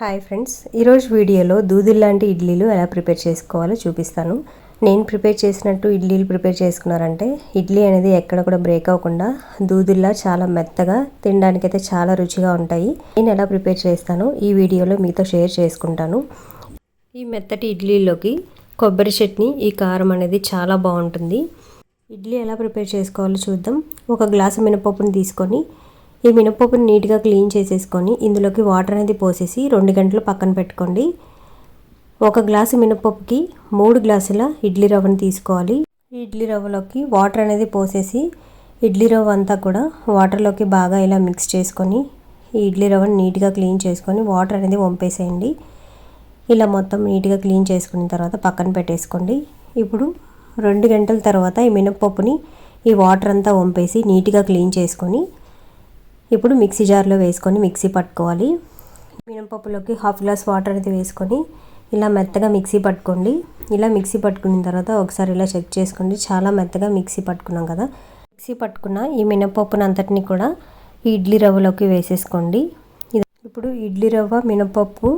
Hi friends ఈరోజు వీడియోలో దూదులు లాంటి ఇడ్లీలు ఎలా ప్రిపేర్ చేసుకోవాలో చూపిస్తాను. నేను ప్రిపేర్ చేసినట్టు ఇడ్లీలు ప్రిపేర్ చేసుకున్నారంటే ఇడ్లీ అనేది ఎక్కడ కూడా బ్రేక్ అవ్వకుండా దూదుల్లా చాలా మెత్తగా తినడానికైతే చాలా రుచిగా ఉంటాయి. నేను ఎలా ప్రిపేర్ చేస్తానో ఈ వీడియోలో మీతో షేర్ చేసుకుంటాను. ఈ మెత్తటి ఇడ్లీలోకి కొబ్బరి చట్నీ ఈ కారం అనేది చాలా బాగుంటుంది. ఇడ్లీ ఎలా ప్రిపేర్ చేసుకోవాలో చూద్దాం. ఒక గ్లాసు మినపప్పుని తీసుకొని ఈ మినపప్పుని నీట్గా క్లీన్ చేసేసుకొని ఇందులోకి వాటర్ అనేది పోసేసి రెండు గంటలు పక్కన పెట్టుకోండి. ఒక గ్లాసు మినపప్పుకి మూడు గ్లాసుల ఇడ్లీ రవ్వను తీసుకోవాలి. ఇడ్లీ రవ్వలోకి వాటర్ అనేది పోసేసి ఇడ్లీ రవ్వ అంతా కూడా వాటర్లోకి బాగా ఇలా మిక్స్ చేసుకొని ఈ ఇడ్లీ రవ్వని నీట్గా క్లీన్ చేసుకొని వాటర్ అనేది వంపేసేయండి. ఇలా మొత్తం నీట్గా క్లీన్ చేసుకున్న తర్వాత పక్కన పెట్టేసుకోండి. ఇప్పుడు రెండు గంటల తర్వాత ఈ మినపప్పుని ఈ వాటర్ అంతా వంపేసి నీట్గా క్లీన్ చేసుకొని ఇప్పుడు మిక్సీ జార్లో వేసుకొని మిక్సీ పట్టుకోవాలి. మినపప్పులోకి హాఫ్ గ్లాస్ వాటర్ అనేది వేసుకొని ఇలా మెత్తగా మిక్సీ పట్టుకోండి. ఇలా మిక్సీ పట్టుకున్న తర్వాత ఒకసారి ఇలా చెక్ చేసుకోండి. చాలా మెత్తగా మిక్సీ పట్టుకున్నాం కదా. మిక్సీ పట్టుకున్న ఈ మినపప్పును అంతటిని కూడా ఇడ్లీ రవ్వలోకి వేసేసుకోండి. ఇప్పుడు ఇడ్లీ రవ్వ మినపప్పు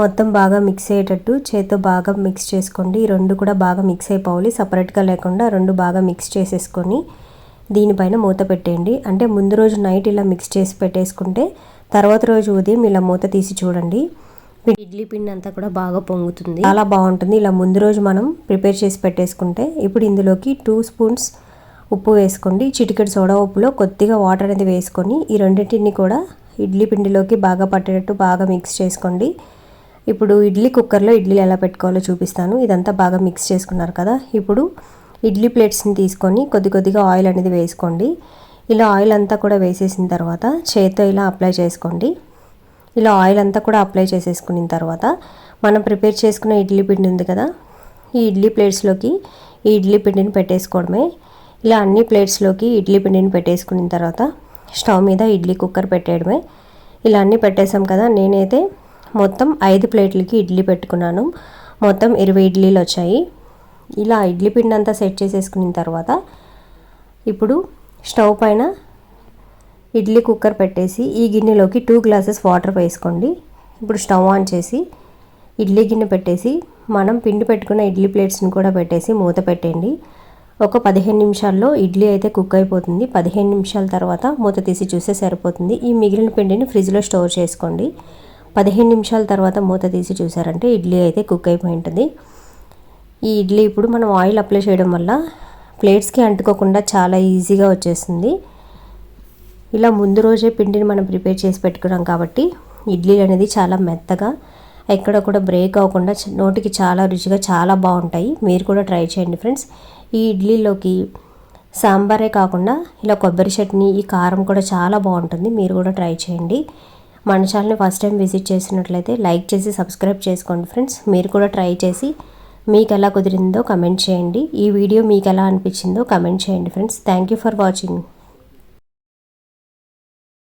మొత్తం బాగా మిక్స్ అయ్యేటట్టు చేతితో బాగా మిక్స్ చేసుకోండి. ఈ రెండు కూడా బాగా మిక్స్ అయిపోవాలి. సపరేట్గా లేకుండా రెండు బాగా మిక్స్ చేసేసుకొని దీనిపైన మూత పెట్టేయండి. అంటే ముందు రోజు నైట్ ఇలా మిక్స్ చేసి పెట్టేసుకుంటే తర్వాత రోజు ఉదయం ఇలా మూత తీసి చూడండి. ఇడ్లీ పిండి అంతా కూడా బాగా పొంగుతుంది. చాలా బాగుంటుంది. ఇలా ముందు రోజు మనం ప్రిపేర్ చేసి పెట్టేసుకుంటే ఇప్పుడు ఇందులోకి టూ స్పూన్స్ ఉప్పు వేసుకోండి. చిటికెడు సోడా ఉప్పులో కొద్దిగా వాటర్ అనేది వేసుకొని ఈ రెండింటిని కూడా ఇడ్లీ పిండిలోకి బాగా పట్టేటట్టు బాగా మిక్స్ చేసుకోండి. ఇప్పుడు ఇడ్లీ కుక్కర్లో ఇడ్లీలు ఎలా పెట్టుకోవాలో చూపిస్తాను. ఇదంతా బాగా మిక్స్ చేసుకున్నారు కదా. ఇప్పుడు ఇడ్లీ ప్లేట్స్ని తీసుకొని కొద్ది కొద్దిగా ఆయిల్ అనేది వేసుకోండి. ఇలా ఆయిల్ అంతా కూడా వేసేసిన తర్వాత చేతితో ఇలా అప్లై చేసుకోండి. ఇలా ఆయిల్ అంతా కూడా అప్లై చేసేసుకున్న తర్వాత మనం ప్రిపేర్ చేసుకున్న ఇడ్లీ పిండి ఉంది కదా ఈ ఇడ్లీ ప్లేట్స్లోకి ఈ ఇడ్లీ పిండిని పెట్టేసుకోవడమే. ఇలా అన్ని ప్లేట్స్లోకి ఇడ్లీ పిండిని పెట్టేసుకున్న తర్వాత స్టవ్ మీద ఇడ్లీ కుక్కర్ పెట్టేయడమే. ఇలా అన్నీ పెట్టేసాం కదా నేనైతే మొత్తం ఐదు ప్లేట్లకి ఇడ్లీ పెట్టుకున్నాను. మొత్తం ఇరవై ఇడ్లీలు వచ్చాయి. ఇలా ఇడ్లీ పిండి అంతా సెట్ చేసేసుకున్న తర్వాత ఇప్పుడు స్టవ్ పైన ఇడ్లీ కుక్కర్ పెట్టేసి ఈ గిన్నెలోకి టూ గ్లాసెస్ వాటర్ వేసుకోండి. ఇప్పుడు స్టవ్ ఆన్ చేసి ఇడ్లీ గిన్నె పెట్టేసి మనం పిండి పెట్టుకున్న ఇడ్లీ ప్లేట్స్ని కూడా పెట్టేసి మూత పెట్టండి ఒక పదిహేను నిమిషాల్లో ఇడ్లీ అయితే కుక్ అయిపోతుంది. పదిహేను నిమిషాల తర్వాత మూత తీసి చూస్తే సరిపోతుంది. ఈ మిగిలిన పిండిని ఫ్రిడ్జ్లో స్టోర్ చేసుకోండి. పదిహేను నిమిషాల తర్వాత మూత తీసి చూసారంటే ఇడ్లీ అయితే కుక్ అయిపోయి ఉంటుంది. ఈ ఇడ్లీ ఇప్పుడు మనం ఆయిల్ అప్లై చేయడం వల్ల ప్లేట్స్కి అంటుకోకుండా చాలా ఈజీగా వచ్చేస్తుంది ఇలా ముందు రోజే పిండిని మనం ప్రిపేర్ చేసి పెట్టుకున్నాం కాబట్టి ఇడ్లీలు అనేది చాలా మెత్తగా ఎక్కడ కూడా బ్రేక్ అవ్వకుండా నోటికి చాలా రుచిగా చాలా బాగుంటాయి. మీరు కూడా ట్రై చేయండి ఫ్రెండ్స్. ఈ ఇడ్లీలోకి సాంబారే కాకుండా ఇలా కొబ్బరి చట్నీ ఈ కారం కూడా చాలా బాగుంటుంది. మీరు కూడా ట్రై చేయండి. మన ఛానల్ని ఫస్ట్ టైం విజిట్ చేసినట్లయితే లైక్ చేసి సబ్స్క్రైబ్ చేసుకోండి ఫ్రెండ్స్. మీరు కూడా ట్రై చేసి మీకు ఎలా కుదిరిందో కమెంట్ చేయండి. ఈ వీడియో మీకు ఎలా అనిపించిందో కమెంట్ చేయండి friends. Thank you for watching